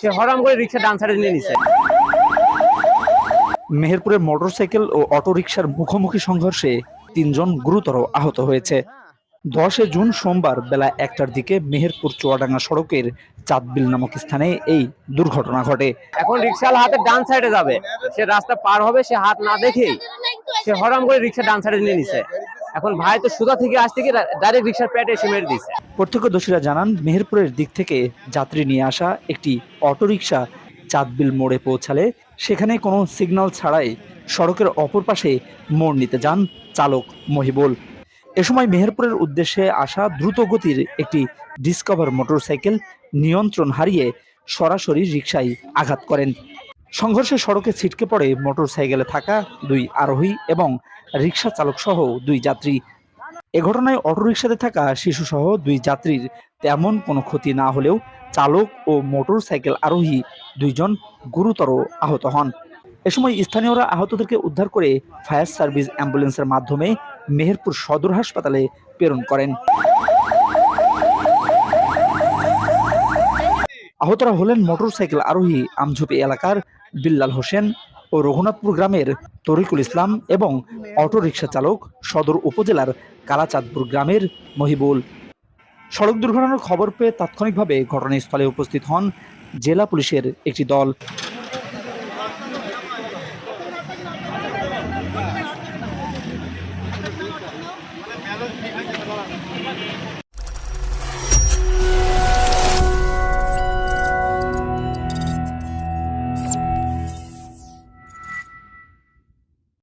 সে হরাম করে রিক্সা ডান সাইডে নিয়ে নিছে। মেহেরপুরে মোটরসাইকেল ও অটোরিকশার মুখোমুখি সংঘর্ষে তিনজন গুরুতর আহত হয়েছে। দশে জুন সোমবার বেলা একটার দিকে মেহেরপুর চুয়াডাঙ্গা সড়কের চাঁদবিল নামক স্থানে এই দুর্ঘটনা ঘটে। এখন রিক্সাওয়ালা হাতে ডান সাইডে যাবে। সে রাস্তা পার হবে সে হাত না দেখেই সে হরাম করে রিক্সা ডান সাইডে নিয়ে নিছে। এখন ভাই তো সুদা থেকে আসতে গিয়ে ডাইরেক্ট রিক্সার পেটে এসে মেরে দিছে প্রত্যক্ষদর্শীরা জানান, মেহেরপুরের দিক থেকে যাত্রী নিয়ে আসা একটি অটোরিকশা চাঁদবিল মোড়ে পৌঁছালে সেখানে কোনো সিগন্যাল ছাড়াই সড়কের অপর পাশে মোড় নিতে যান চালক মহিবুল। এ সময় মেহেরপুরের উদ্দেশ্যে আসা দ্রুত গতির একটি ডিসকভার মোটরসাইকেল নিয়ন্ত্রণ হারিয়ে সরাসরি রিকশায় আঘাত করেন। সংঘর্ষে সড়কে ছিটকে পড়ে মোটরসাইকেলে থাকা দুই আরোহী এবং রিক্সা চালক সহ দুই যাত্রী। এ ঘটনায় অটোরিকশাতে থাকা শিশুসহ দুই যাত্রীর তেমন কোনো ক্ষতি না হলেও চালক ও মোটরসাইকেল আরোহী দুইজন গুরুতর আহত হন। এ সময় স্থানীয়রা আহতদেরকে উদ্ধার করে ফায়ার সার্ভিস অ্যাম্বুলেন্সের মাধ্যমে মেহেরপুর সদর হাসপাতালে প্রেরণ করেন। আহতরা হলেন মোটরসাইকেল আরোহী আমঝুপি এলাকার বিল্লাল হোসেন ও রঘুনাথপুর গ্রামের তরিকুল ইসলাম এবং অটোরিকশা চালক সদর উপজেলার কালাচাঁদপুর গ্রামের মহিবুল। সড়ক দুর্ঘটনার খবর পেয়ে তাৎক্ষণিকভাবে ঘটনাস্থলে উপস্থিত হন জেলা পুলিশের একটি দল।